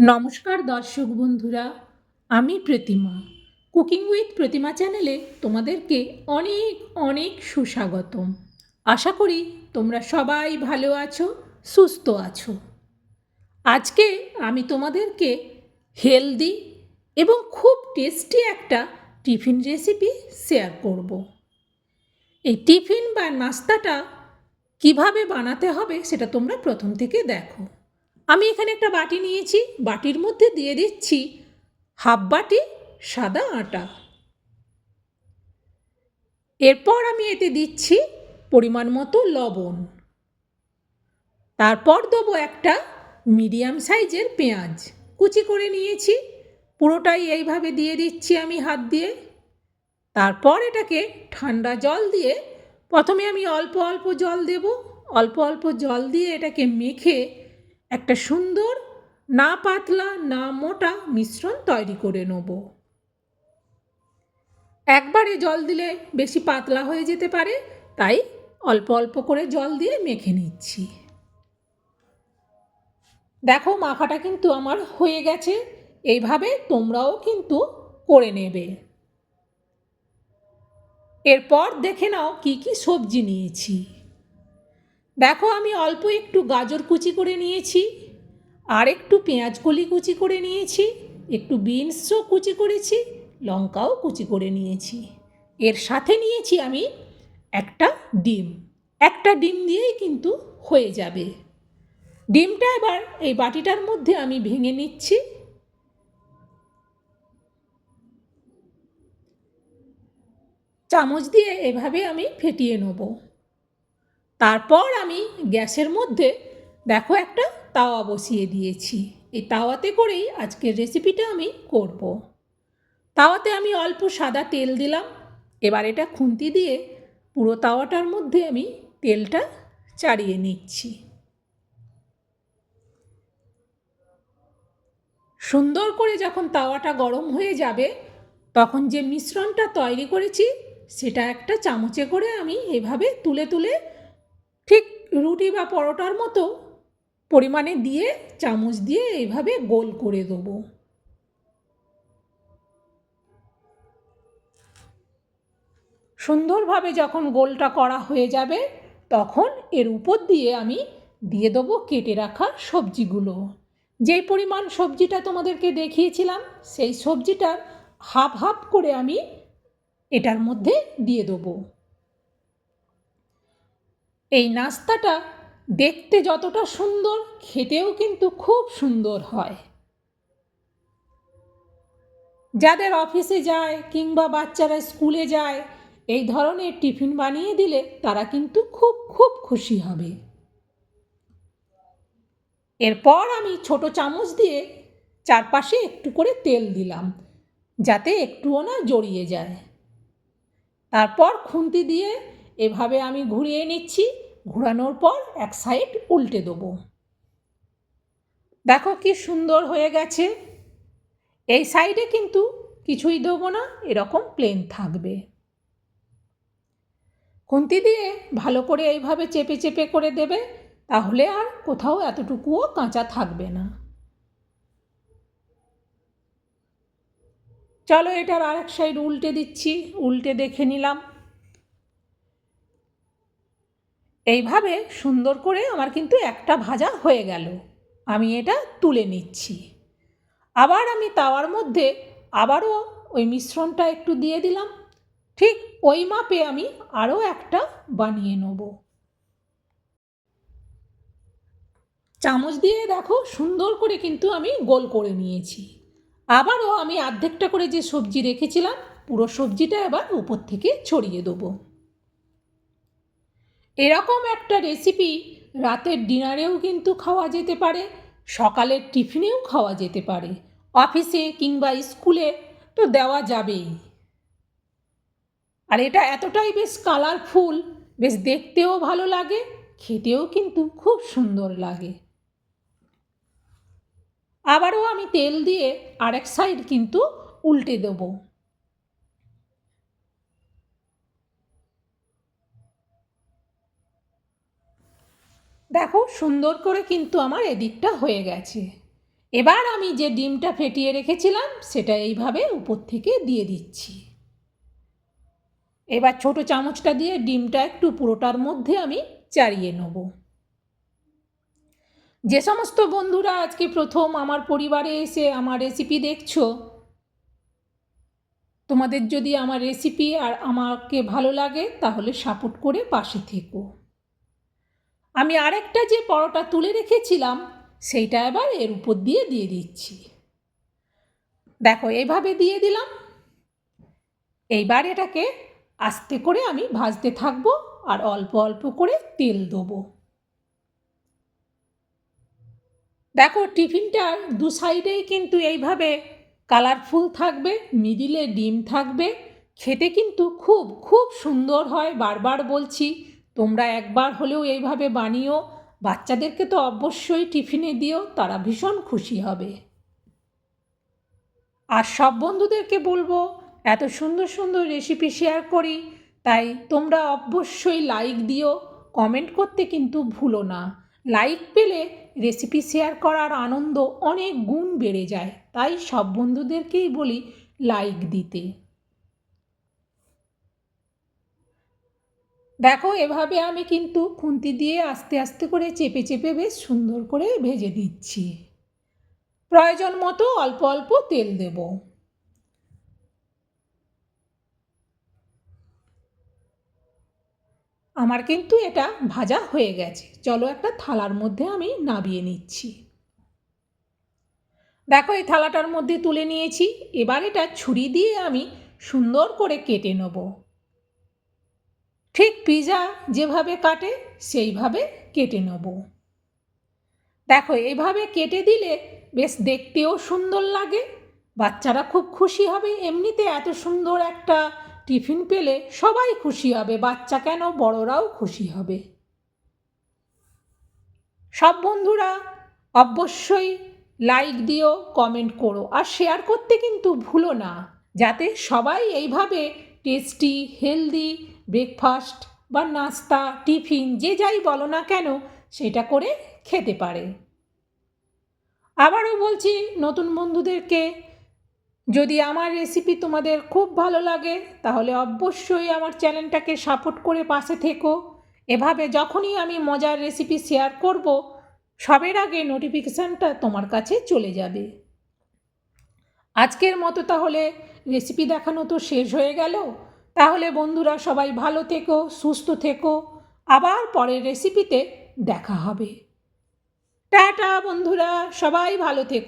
নমস্কার দর্শক বন্ধুরা, আমি প্রতিমা। কুকিং উইথ প্রতিমা চ্যানেলে তোমাদেরকে অনেক অনেক সুস্বাগতম। আশা করি তোমরা সবাই ভালো আছো, সুস্থ আছো। আজকে আমি তোমাদেরকে হেলদি এবং খুব টেস্টি একটা টিফিন রেসিপি শেয়ার করব। এই টিফিন বা নাস্তাটা কীভাবে বানাতে হবে সেটা তোমরা প্রথম থেকে দেখো। আমি এখানে একটা বাটি নিয়েছি, বাটির মধ্যে দিয়ে দিচ্ছি হাফ বাটি সাদা আটা। এরপর আমি এতে দিচ্ছি পরিমাণ মতো লবণ। তারপর দেবো একটা মিডিয়াম সাইজের পেঁয়াজ। কুচি করে নিয়েছি, পুরোটাই এইভাবে দিয়ে দিচ্ছি আমি হাত দিয়ে। তারপর এটাকে ঠান্ডা জল দিয়ে প্রথমে আমি অল্প অল্প জল দেব। অল্প অল্প জল দিয়ে এটাকে মেখে একটা সুন্দর, না পাতলা, না মোটা মিশ্রণ তৈরি করে নেব। একবারে জল দিলে বেশি পাতলা হয়ে যেতে পারে, তাই অল্প অল্প করে জল দিয়ে মেখে নিচ্ছি। দেখো মাখাটা কিন্তু আমার হয়ে গেছে, এইভাবে তোমরাও কিন্তু করে নেবে। এরপর দেখে নাও কি কি সবজি নিয়েছি। দেখো, আমি অল্প একটু গাজর কুচি করে নিয়েছি, আর একটু পেঁয়াজ কলি কুচি করে নিয়েছি, একটু বিনসও কুচি করেছি, লঙ্কাও কুচি করে নিয়েছি। এর সাথে নিয়েছি আমি একটা ডিম। একটা ডিম দিয়েই কিন্তু হয়ে যাবে। ডিমটা এবার এই বাটিটার মধ্যে আমি ভেঙে নিচ্ছি। চামচ দিয়ে এভাবে আমি ফেটিয়ে নেব। তারপর আমি গ্যাসের মধ্যে দেখো একটা তাওয়া বসিয়ে দিয়েছি। এই তাওয়াতে করেই আজকের রেসিপিটা আমি করব। তাওয়াতে আমি অল্প সাদা তেল দিলাম। এবার এটা খুন্তি দিয়ে পুরো তাওয়াটার মধ্যে আমি তেলটা চাড়িয়ে নিচ্ছি। সুন্দর করে যখন তাওয়াটা গরম হয়ে যাবে, তখন যে মিশ্রণটা তৈরি করেছি, সেটা একটা চামচে করে আমি এভাবে তুলে তুলে ঠিক রুটি বা পরোটার মতো পরিমাণে দিয়ে চামচ দিয়ে এইভাবে গোল করে দেবো। সুন্দরভাবে যখন গোলটা করা হয়ে যাবে, তখন এর উপর দিয়ে আমি দিয়ে দেবো কেটে রাখা সবজিগুলো। যেই পরিমাণ সবজিটা তোমাদেরকে দেখিয়েছিলাম, সেই সবজিটার হাফ হাফ করে আমি এটার মধ্যে দিয়ে দেবো। এই নাস্তাটা দেখতে যতটা সুন্দর, খেতেও কিন্তু খুব সুন্দর হয়। যাদের অফিসে যায় কিংবা বাচ্চারা স্কুলে যায়, এই ধরনের টিফিন বানিয়ে দিলে তারা কিন্তু খুব খুব খুশি হবে। এরপর আমি ছোট চামচ দিয়ে চারপাশে একটু করে তেল দিলাম, যাতে একটুও না জড়িয়ে যায়। তারপর খুন্তি দিয়ে এভাবে আমি ঘুরিয়ে নিচ্ছি, ঘোরানোর পর এক সাইড উল্টে দেবো। দেখো কি সুন্দর হয়ে গেছে। এই সাইডে কিন্তু কিছুই দেবো না, এরকম প্লেন থাকবে। খুন্তি দিয়ে ভালো করে এইভাবে চেপে চেপে করে দেবে, তাহলে আর কোথাও এতটুকুও কাঁচা থাকবে না। চলো এটার আরেক সাইড উল্টে দিচ্ছি, উল্টে দেখে নিলাম। এইভাবে সুন্দর করে আমার কিন্তু একটা ভাজা হয়ে গেল। আমি এটা তুলে নিচ্ছি। আবার আমি তাওয়ার মধ্যে আবারও ওই মিশ্রণটা একটু দিয়ে দিলাম। ঠিক ওই মাপে আমি আরও একটা বানিয়ে নেব। চামচ দিয়ে দেখো সুন্দর করে কিন্তু আমি গোল করে নিয়েছি। আবারও আমি অর্ধেকটা করে যে সবজি রেখেছিলাম, পুরো সবজিটা এবার উপর থেকে ছড়িয়ে দেবো। এরকম একটা রেসিপি রাতের ডিনারেও কিন্তু খাওয়া যেতে পারে, সকালের টিফিনেও খাওয়া যেতে পারে অফিসে কিংবা স্কুলে তো দেওয়া যাবেই। আর এটা এতটাই বেশ কালারফুল বেশ দেখতেও ভালো লাগে, খেতেও কিন্তু খুব সুন্দর লাগে। আবারও আমি তেল দিয়ে আরেক সাইড কিন্তু উল্টে দেবো। দেখো, সুন্দর করে কিন্তু আমার এদিকটা হয়ে গেছে। এবার আমি যে ডিমটা ফেটিয়ে রেখেছিলাম, সেটা এইভাবে উপর থেকে দিয়ে দিচ্ছি। এবার ছোট চামচটা দিয়ে ডিমটা একটু পুরোটার মধ্যে আমি চারিয়ে নেব। যে সমস্ত বন্ধুরা আজকে প্রথম আমার পরিবারে এসে আমার রেসিপি দেখছ, তোমাদের যদি আমার রেসিপি আর আমাকে ভালো লাগে, তাহলে সাপোর্ট করে পাশে থেকো। আমি আরেকটা যে পরোটা তুলে রেখেছিলাম, সেইটা এবার এর উপর দিয়ে দিয়ে দিচ্ছি। দেখো এইভাবে দিয়ে দিলাম। এইবার এটাকে আস্তে করে আমি ভাজতে থাকব আর অল্প অল্প করে তেল দেবো। দেখো টিফিনটার দু সাইডেই কিন্তু এইভাবে কালারফুল থাকবে, মিডিলে ডিম থাকবে। খেতে কিন্তু খুব খুব সুন্দর হয়, বারবার বলছি তোমরা একবার হলেও এইভাবে বানিও। বাচ্চাদেরকে তো অবশ্যই টিফিনে দিও, তারা ভীষণ খুশি হবে। আর সব বন্ধুদেরকে বলব, এত সুন্দর সুন্দর রেসিপি শেয়ার করি, তাই তোমরা অবশ্যই লাইক দিও। কমেন্ট করতে কিন্তু ভুলো না। লাইক পেলে রেসিপি শেয়ার করার আনন্দ অনেক গুণ বেড়ে যায়। তাই সব বন্ধুদেরকেই বলি লাইক দিতে। দেখো, এভাবে আমি কিন্তু খুন্তি দিয়ে আস্তে আস্তে করে চেপে চেপে বেশ সুন্দর করে ভেজে দিচ্ছি প্রয়োজন মতো অল্প অল্প তেল দেব। আমার কিন্তু এটা ভাজা হয়ে গেছে। চলো একটা থালার মধ্যে আমি নাবিয়ে নিচ্ছি। দেখো, এই থালাটার মধ্যে তুলে নিয়েছি। এবার এটা ছুরি দিয়ে আমি সুন্দর করে কেটে নেব। ঠিক পিজা যেভাবে কাটে, সেইভাবে কেটে নেব। দেখো এইভাবে কেটে দিলে বেশ দেখতেও সুন্দর লাগে, বাচ্চারা খুব খুশি হবে। এমনিতে এত সুন্দর একটা টিফিন পেলে সবাই খুশি হবে, বাচ্চা কেন বড়রাও খুশি হবে। সব বন্ধুরা, অবশ্যই লাইক দিও কমেন্ট করো আর শেয়ার করতে কিন্তু ভুলো না, যাতে সবাই এইভাবে টেস্টি হেলদি ব্রেকফাস্ট বা নাস্তা, টিফিন, যে যাই বলো না কেন, সেটা করে খেতে পারে। আবারও বলছি, নতুন বন্ধুদেরকে, যদি আমার রেসিপি তোমাদের খুব ভালো লাগে, তাহলে অবশ্যই আমার চ্যানেলটাকে সাপোর্ট করে পাশে থেকো। এভাবে যখনই আমি মজার রেসিপি শেয়ার করব, সবের আগে নোটিফিকেশানটা তোমার কাছে চলে যাবে। আজকের মতো তাহলে রেসিপি দেখানো তো শেষ হয়ে গেল। তাহলে বন্ধুরা সবাই ভালো থেকো, সুস্থ থেকো। আবার পরের রেসিপিতে দেখা হবে। টাটা বন্ধুরা, সবাই ভালো থেকো।